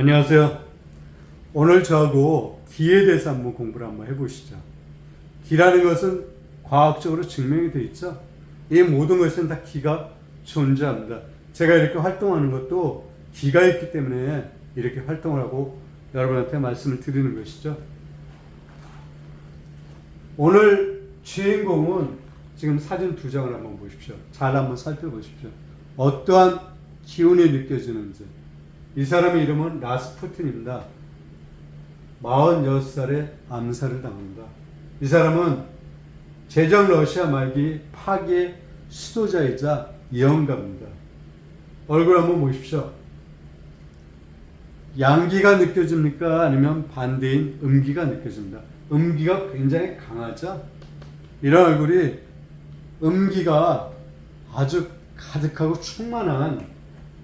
안녕하세요. 오늘 저하고 기에 대해서 한번 공부를 한번 해보시죠. 기라는 것은 과학적으로 증명이 되어 있죠. 이 모든 것은 다 기가 존재합니다. 제가 이렇게 활동하는 것도 기가 있기 때문에 이렇게 활동을 하고 여러분한테 말씀을 드리는 것이죠. 오늘 주인공은 지금 사진 두 장을 한번 보십시오. 잘 한번 살펴보십시오. 어떠한 기운이 느껴지는지. 이 사람의 이름은 라스푸틴입니다. 46살에 암살을 당합니다. 이 사람은 제정 러시아 말기 파기의 수도자이자 예언가입니다. 얼굴 한번 보십시오. 양기가 느껴집니까? 아니면 반대인 음기가 느껴집니다. 음기가 굉장히 강하죠? 이런 얼굴이 음기가 아주 가득하고 충만한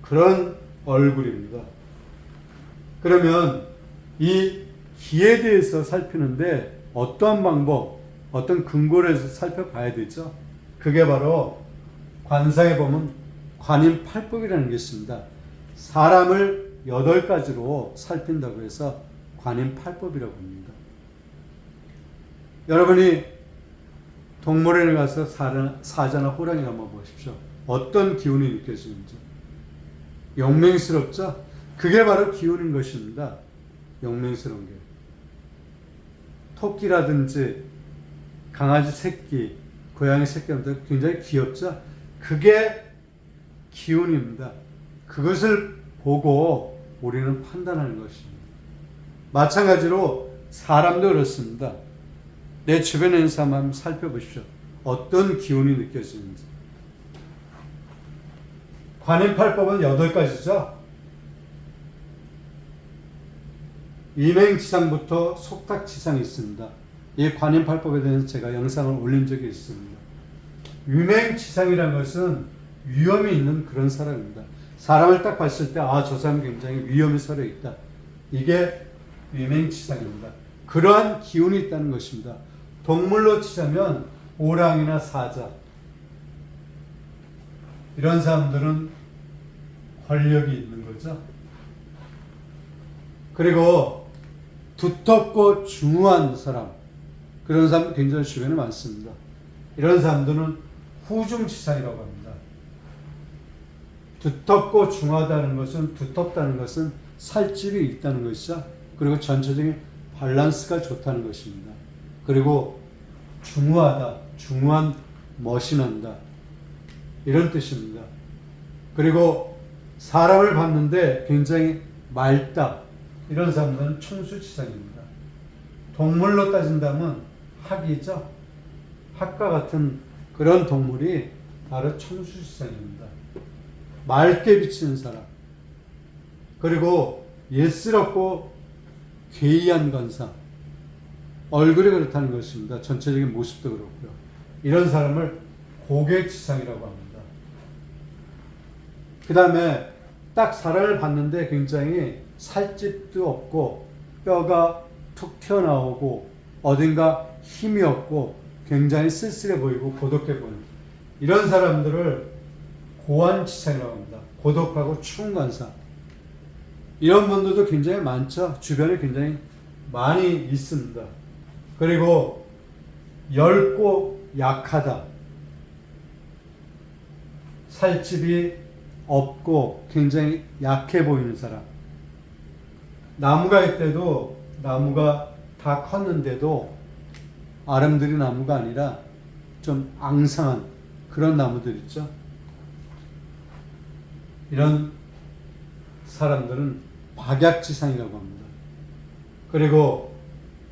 그런 얼굴입니다. 그러면 이 기에 대해서 살피는데 어떠한 방법, 어떤 근거를 해서 살펴봐야 되죠? 그게 바로 관상에 보면 관임 팔법이라는 게 있습니다. 사람을 여덟 가지로 살핀다고 해서 관임 팔법이라고 합니다. 여러분이 동물원에 가서 사자, 사자나 호랑이를 한번 보십시오. 어떤 기운이 느껴지는지. 용맹스럽죠? 그게 바로 기운인 것입니다. 용맹스러운 게. 토끼라든지 강아지 새끼, 고양이 새끼들 굉장히 귀엽죠? 그게 기운입니다. 그것을 보고 우리는 판단하는 것입니다. 마찬가지로 사람도 그렇습니다. 내 주변에 있는 사람 한번 살펴보십시오. 어떤 기운이 느껴지는지. 관임팔법은 여덟 가지죠. 이맹지상부터 속탁지상이 있습니다. 이 관임팔법에 대해서 제가 영상을 올린 적이 있습니다. 유맹지상이라는 것은 위험이 있는 그런 사람입니다. 사람을 딱 봤을 때, 아, 저 사람 굉장히 위험이 서려 있다. 이게 유맹지상입니다. 그러한 기운이 있다는 것입니다. 동물로 치자면 오랑이나 사자. 이런 사람들은 권력이 있는 거죠. 그리고 두텁고 중후한 사람. 그런 사람 굉장히 주변에 많습니다. 이런 사람들은 후중치상이라고 합니다. 두텁고 중하다는 것은 두텁다는 것은 살집이 있다는 것이죠. 그리고 전체적인 밸런스가 좋다는 것입니다. 그리고 중후하다, 중후한 난다. 이런 뜻입니다. 그리고 사람을 봤는데 굉장히 맑다. 이런 사람들은 청수치상입니다. 동물로 따진다면 학이죠. 학과 같은 그런 동물이 바로 청수치상입니다. 맑게 비치는 사람. 그리고 예스럽고 괴이한 건상. 얼굴이 그렇다는 것입니다. 전체적인 모습도 그렇고요. 이런 사람을 고객지상이라고 합니다. 그 다음에 딱 사람을 봤는데 굉장히 살집도 없고 뼈가 툭 튀어나오고 어딘가 힘이 없고 굉장히 쓸쓸해 보이고 고독해 보이는 이런 사람들을 고안치상이라고 합니다. 고독하고 추운 관상. 이런 분들도 굉장히 많죠. 주변에 굉장히 많이 있습니다. 그리고 얇고 약하다. 살집이 없고 굉장히 약해 보이는 사람. 나무가 있대도 나무가 다 컸는데도 아름드리 나무가 아니라 좀 앙상한 그런 나무들 있죠. 이런 사람들은 박약지상이라고 합니다. 그리고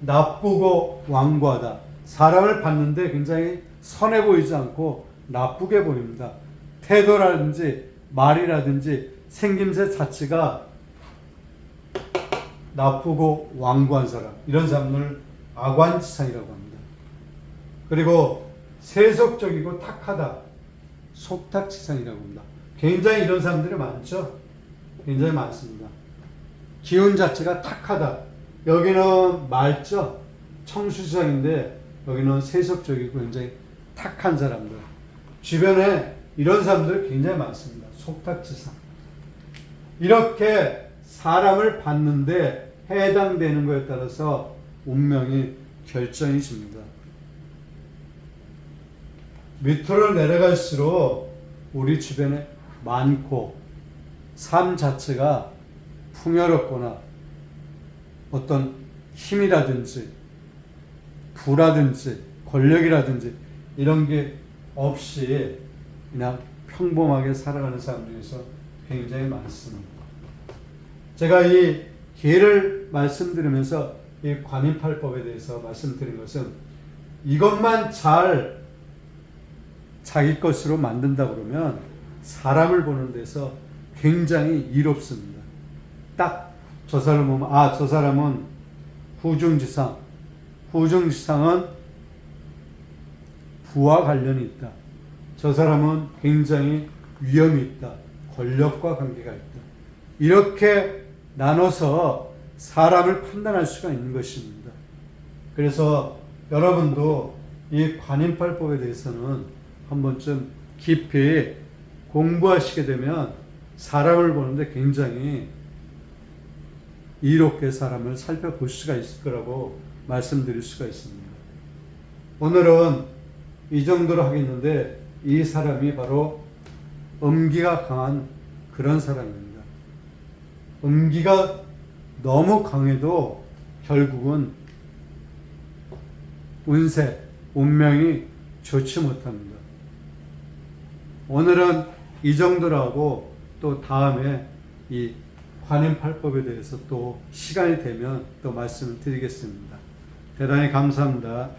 나쁘고 완고하다. 사람을 봤는데 굉장히 선해 보이지 않고 나쁘게 보입니다. 태도라든지 말이라든지 생김새 자체가 나쁘고 완고한 사람 이런 사람을 악완치상이라고 합니다. 그리고 세속적이고 탁하다 속탁치상이라고 합니다. 굉장히 이런 사람들이 많죠. 굉장히 많습니다. 기운 자체가 탁하다. 여기는 맑죠. 청수지상인데 여기는 세속적이고 굉장히 탁한 사람들. 주변에 이런 사람들 굉장히 많습니다. 속탁지상. 이렇게 사람을 받는데 해당되는 것에 따라서 운명이 결정이 집니다. 밑으로 내려갈수록 우리 주변에 많고 삶 자체가 풍요롭거나 어떤 힘이라든지 부라든지 권력이라든지 이런 게 없이 그냥 평범하게 살아가는 사람 중에서 굉장히 많습니다. 제가 이 기회를 말씀드리면서 이 관인팔법에 대해서 말씀드린 것은 이것만 잘 자기 것으로 만든다 그러면 사람을 보는 데서 굉장히 이롭습니다. 딱 저 사람 보면 아 저 사람은 후중지상 후중지상은 부와 관련이 있다. 저 사람은 굉장히 위험이 있다. 권력과 관계가 있다. 이렇게 나눠서 사람을 판단할 수가 있는 것입니다. 그래서 여러분도 이 관인팔법에 대해서는 한 번쯤 깊이 공부하시게 되면 사람을 보는데 굉장히 이롭게 사람을 살펴볼 수가 있을 거라고 말씀드릴 수가 있습니다. 오늘은 이 정도로 하겠는데 이 사람이 바로 음기가 강한 그런 사람입니다. 음기가 너무 강해도 결국은 운세, 운명이 좋지 못합니다. 오늘은 이 정도로 하고 또 다음에 이 관행팔법에 대해서 또 시간이 되면 또 말씀을 드리겠습니다. 대단히 감사합니다.